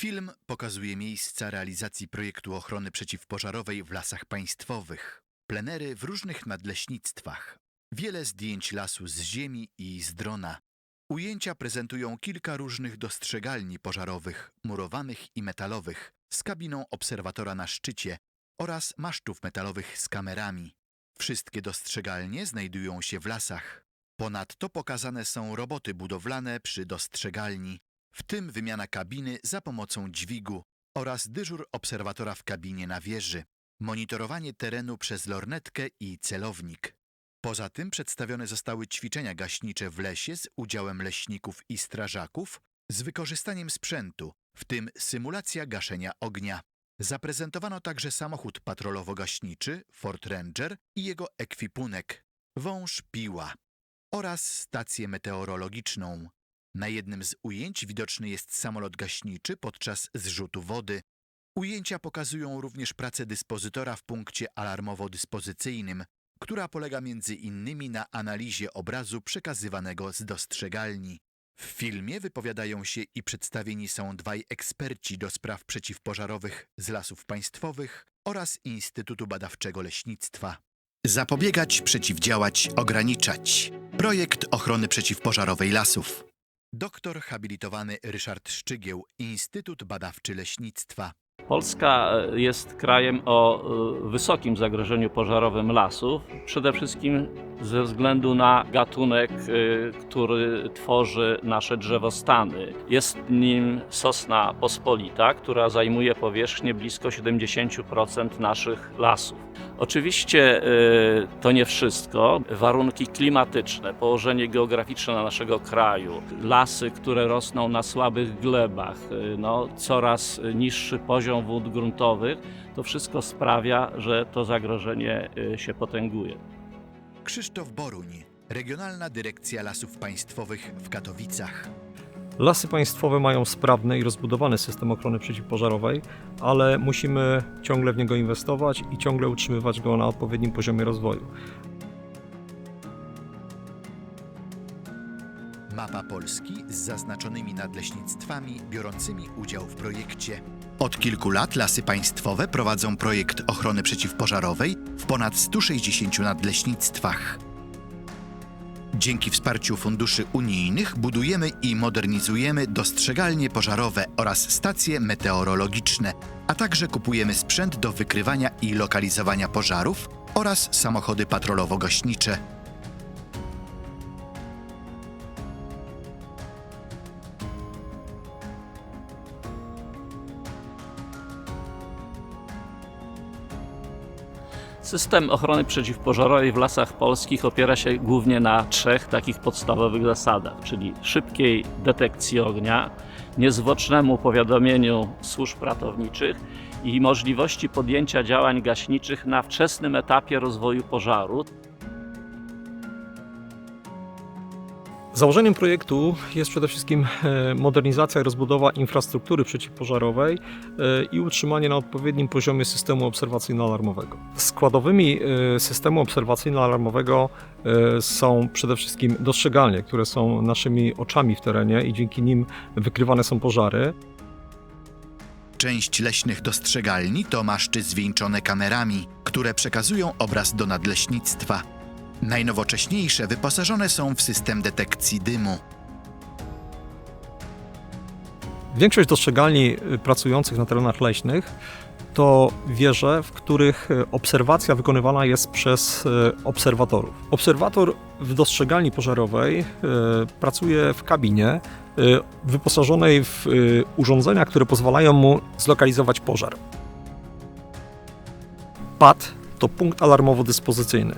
Film pokazuje miejsca realizacji projektu ochrony przeciwpożarowej w lasach państwowych, plenery w różnych nadleśnictwach, wiele zdjęć lasu z ziemi i z drona. Ujęcia prezentują kilka różnych dostrzegalni pożarowych, murowanych i metalowych, z kabiną obserwatora na szczycie oraz masztów metalowych z kamerami. Wszystkie dostrzegalnie znajdują się w lasach. Ponadto pokazane są roboty budowlane przy dostrzegalni, w tym wymiana kabiny za pomocą dźwigu oraz dyżur obserwatora w kabinie na wieży, monitorowanie terenu przez lornetkę i celownik. Poza tym przedstawione zostały ćwiczenia gaśnicze w lesie z udziałem leśników i strażaków z wykorzystaniem sprzętu, w tym symulacja gaszenia ognia. Zaprezentowano także samochód patrolowo-gaśniczy Ford Ranger i jego ekwipunek, wąż piła oraz stację meteorologiczną. Na jednym z ujęć widoczny jest samolot gaśniczy podczas zrzutu wody. Ujęcia pokazują również pracę dyspozytora w punkcie alarmowo-dyspozycyjnym, która polega między innymi na analizie obrazu przekazywanego z dostrzegalni. W filmie wypowiadają się i przedstawieni są dwaj eksperci do spraw przeciwpożarowych z lasów państwowych oraz Instytutu Badawczego Leśnictwa. Zapobiegać, przeciwdziałać, ograniczać. Projekt ochrony przeciwpożarowej lasów. Doktor habilitowany Ryszard Szczygieł, Instytut Badawczy Leśnictwa. Polska e, jest krajem o e, wysokim zagrożeniu pożarowym lasów, przede wszystkim ze względu na gatunek, e, który tworzy nasze drzewostany. Jest nim sosna pospolita, która zajmuje powierzchnię blisko 70% naszych lasów. Oczywiście to nie wszystko. Warunki klimatyczne, położenie geograficzne naszego kraju, lasy, które rosną na słabych glebach, no, coraz niższy poziom wód gruntowych, to wszystko sprawia, że to zagrożenie y, się potęguje. Krzysztof Boruń, Regionalna Dyrekcja Lasów Państwowych w Katowicach. Lasy państwowe mają sprawny i rozbudowany system ochrony przeciwpożarowej, ale musimy ciągle w niego inwestować i ciągle utrzymywać go na odpowiednim poziomie rozwoju. Mapa Polski z zaznaczonymi nadleśnictwami biorącymi udział w projekcie. Od kilku lat lasy państwowe prowadzą projekt ochrony przeciwpożarowej w ponad 160 nadleśnictwach. Dzięki wsparciu funduszy unijnych budujemy i modernizujemy dostrzegalnie pożarowe oraz stacje meteorologiczne, a także kupujemy sprzęt do wykrywania i lokalizowania pożarów oraz samochody patrolowo-gaśnicze. System ochrony przeciwpożarowej w lasach polskich opiera się głównie na trzech takich podstawowych zasadach, czyli szybkiej detekcji ognia, niezwłocznemu powiadomieniu służb ratowniczych i możliwości podjęcia działań gaśniczych na wczesnym etapie rozwoju pożaru. Założeniem projektu jest przede wszystkim e, modernizacja i rozbudowa infrastruktury przeciwpożarowej e, i utrzymanie na odpowiednim poziomie systemu obserwacyjno-alarmowego. Składowymi e, systemu obserwacyjno-alarmowego są przede wszystkim dostrzegalnie, które są naszymi oczami w terenie i dzięki nim wykrywane są pożary. Część leśnych dostrzegalni to maszty zwieńczone kamerami, które przekazują obraz do nadleśnictwa. Najnowocześniejsze wyposażone są w system detekcji dymu. Większość dostrzegalni y, pracujących na terenach leśnych to wieże, w których y, obserwacja wykonywana jest przez y, obserwatorów. Obserwator w dostrzegalni pożarowej pracuje w kabinie wyposażonej w urządzenia, które pozwalają mu zlokalizować pożar. PAD to punkt alarmowo-dyspozycyjny.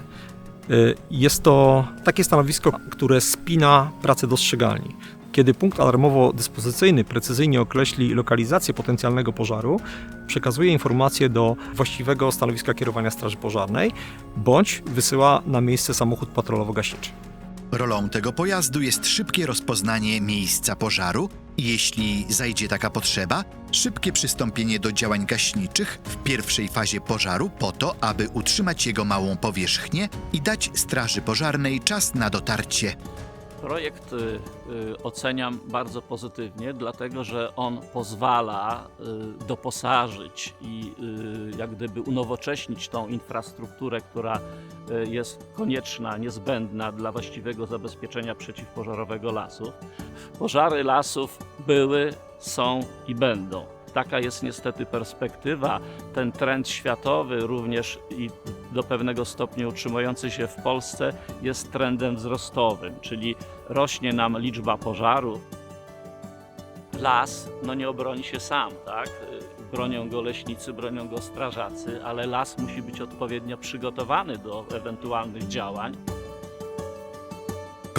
Y, jest to takie stanowisko, które spina pracę dostrzegalni. Kiedy punkt alarmowo-dyspozycyjny precyzyjnie określi lokalizację potencjalnego pożaru, przekazuje informacje do właściwego stanowiska kierowania Straży Pożarnej bądź wysyła na miejsce samochód patrolowo-gaśniczy. Rolą tego pojazdu jest szybkie rozpoznanie miejsca pożaru i jeśli zajdzie taka potrzeba, szybkie przystąpienie do działań gaśniczych w pierwszej fazie pożaru po to, aby utrzymać jego małą powierzchnię i dać straży pożarnej czas na dotarcie. Projekt y, y, oceniam bardzo pozytywnie, dlatego że on pozwala y, doposażyć i jak gdyby unowocześnić tą infrastrukturę, która jest konieczna, niezbędna dla właściwego zabezpieczenia przeciwpożarowego lasów. Pożary lasów były, są i będą. Taka jest niestety perspektywa. Ten trend światowy, również i do pewnego stopnia utrzymujący się w Polsce, jest trendem wzrostowym, czyli rośnie nam liczba pożarów. Las no nie obroni się sam, tak? Bronią go leśnicy, bronią go strażacy, ale las musi być odpowiednio przygotowany do ewentualnych działań.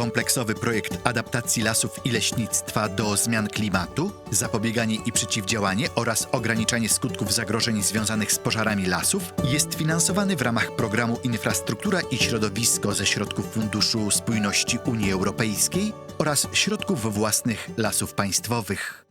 Kompleksowy projekt adaptacji lasów i leśnictwa do zmian klimatu, zapobieganie i przeciwdziałanie oraz ograniczanie skutków zagrożeń związanych z pożarami lasów jest finansowany w ramach programu Infrastruktura i Środowisko ze środków Funduszu Spójności Unii Europejskiej oraz środków własnych lasów państwowych.